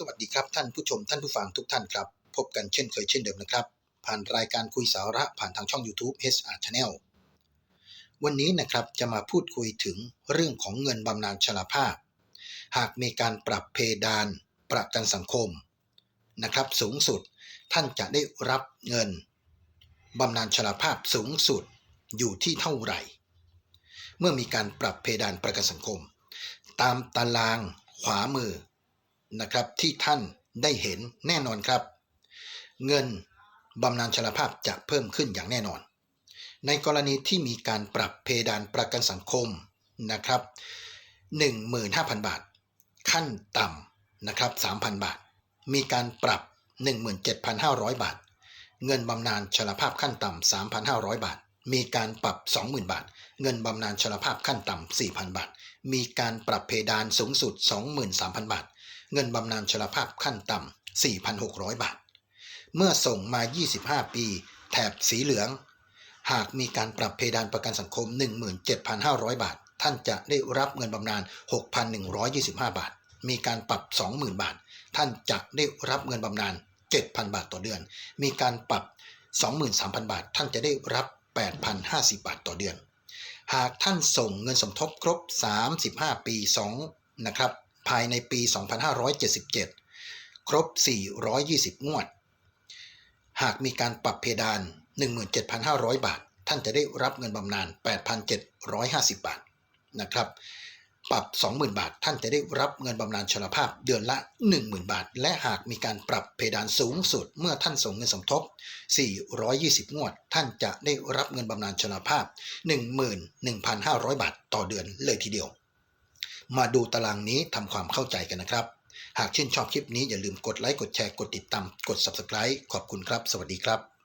สวัสดีครับท่านผู้ชมท่านผู้ฟังทุกท่านครับ พบกันเช่นเคยเช่นเดิมนะครับ ผ่านรายการคุยสาระผ่านทางช่อง YouTube HR Channel วันนี้นะครับจะมาพูดคุยถึงเรื่องของเงินบำนาญชราภาพ หากมีการปรับเพดานประกันสังคมนะครับสูงสุดท่านจะได้รับเงินบำนาญชราภาพสูงสุดอยู่ที่เท่าไหร่ เมื่อมีการปรับเพดานประกันสังคม ตามตารางขวามือ นะครับที่ท่านได้เห็นแน่นอนครับ เงินบำนาญชราภาพจะเพิ่มขึ้นอย่างแน่นอน ในกรณีที่มีการปรับเพดานประกันสังคมนะครับ15,000 บาท ขั้นต่ำนะครับ3,000 บาท มีการปรับ 17,500 บาท เงินบำนาญชราภาพขั้นต่ำ3,500 บาท มีการปรับ 20,000 บาท เงินบำนาญชราภาพขั้นต่ำ4,000 บาท มีการปรับเพดานสูงสุด 23,000 บาท เงินบำนาญชราภาพขั้นต่ำ 4,600 บาท เมื่อส่งมา 25 ปี แถบสีเหลือง หากมีการปรับเพดานประกันสังคม 17,500 บาท ท่านจะได้รับเงินบำนาญ 6,125 บาท มีการปรับ 20,000 บาท ท่านจะได้รับเงินบำนาญ 7,000 บาทต่อเดือน มีการปรับ 23,000 บาท ท่านจะได้รับ 8,050 บาทต่อเดือน หากท่านส่งเงินสมทบครบ 35 ปี2นะครับ ภายในปี 2577 ครบ 420 งวด หากมีการปรับเพดาน 17,500 บาท ท่านจะได้รับเงินบำนาญ 8,750 บาทนะครับปรับ 20,000 บาท ท่านจะได้รับเงินบำนาญชราภาพเดือนละ 10,000 บาท และหากมีการปรับเพดานสูงสุด เมื่อท่านส่งเงินสมทบ 420 งวด ท่านจะได้รับเงินบำนาญชราภาพ 11,500 บาทต่อเดือนเลยทีเดียว มาดูตารางนี้ทำความเข้าใจกันนะครับ หากชื่นชอบคลิปนี้อย่าลืมกดไลค์กดแชร์กดติดตามกด Subscribe ขอบคุณครับ สวัสดีครับ